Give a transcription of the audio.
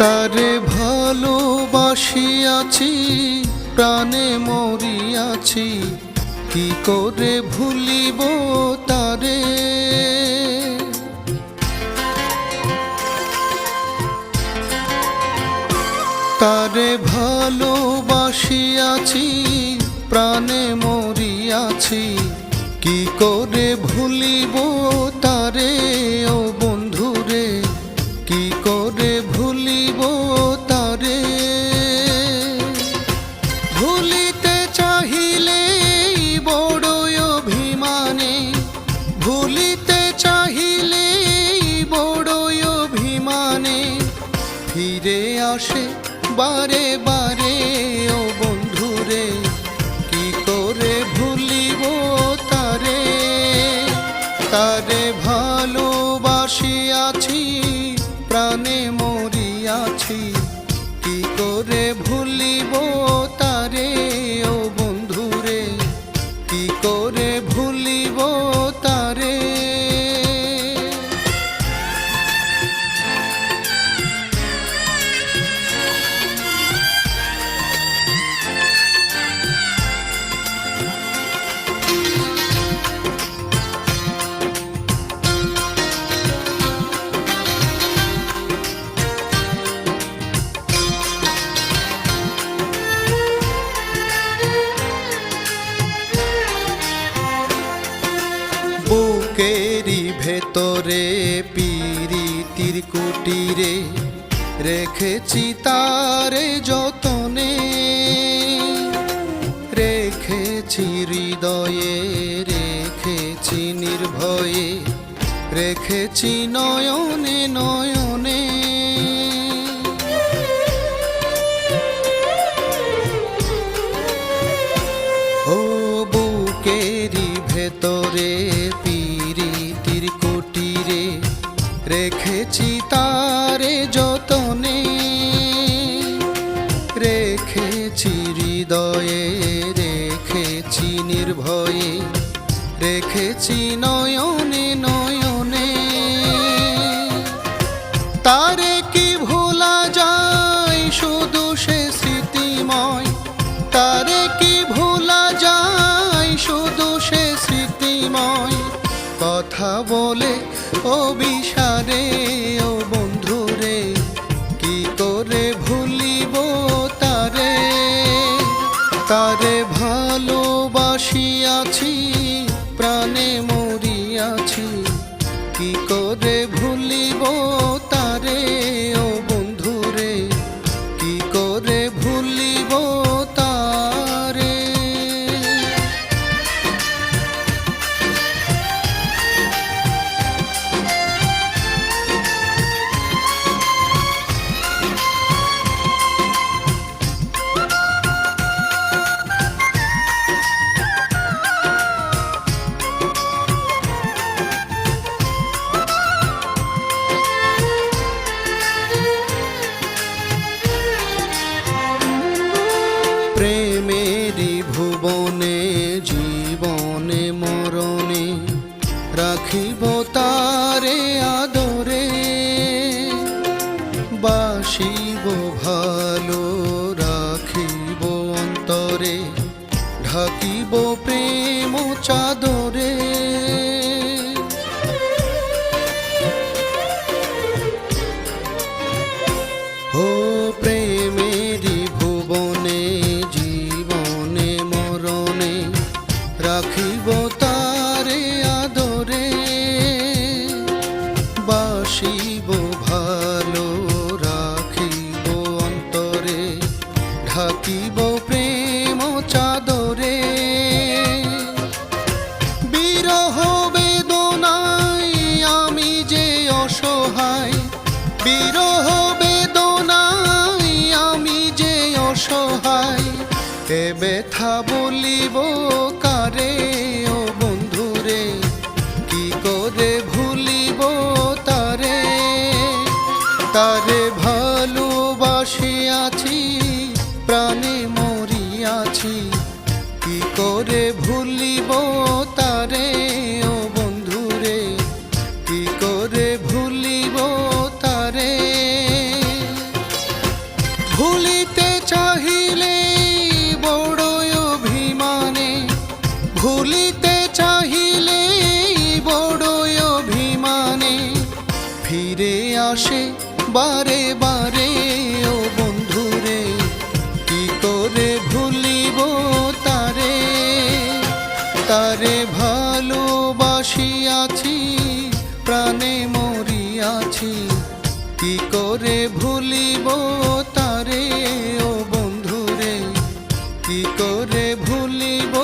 তারে ভালোবাসিয়াছি প্রাণে মরিয়াছি, কি করে ভুলিব তারে? তারে ভালোবাসিয়াছি প্রাণে মরিয়াছি, কি করে ভুলিব তারে? বারে বারে, ও বন্ধুরে, কি করে ভুলিব তারে? তারে ভালোবাসিয়াছি প্রাণে মরিয়াছি, কি করে ভুলিব ভেতরে পিরিতির কুটিরে রেখেছি তারে যতনে। রেখেছি হৃদয়ে রেখেছি নির্ভয়ে রেখেছি নয়নে নয়নে রেখেছি তারে যতনে, রেখেছি হৃদয়ে, রেখেছি নির্ভয়ে, রেখেছি নয়নে নয়নে। তারে কি ভোলা যায় শুধু সে স্মৃতিময়? তারে কি ভোলা যায় শুধু সে স্মৃতিময়? কথা বলে ও বিষারে ও বন্ধুরে কি করে ভুলিব তারে? তারে ভালোবাসিয়াছি প্রাণে বাসিব ভালো ব্যথা বলিব কারে? ও বন্ধুরে, কি করে ভুলিব তারে? তারে ভালোবাসি আছি, প্রাণে মরিয়াছি কি করে ভুলিব তারে? ও ভুলিতে চাহিলে বড় অভিমানে। ফিরে আসে বারে বারে, ও বন্ধুরে, কি করে ভুলিব তারে? তারে ভালোবাসি আছি, প্রাণে মরিয়াছি কি করে ভুলিব তারে? ও বন্ধুরে, কি করে ভুলিব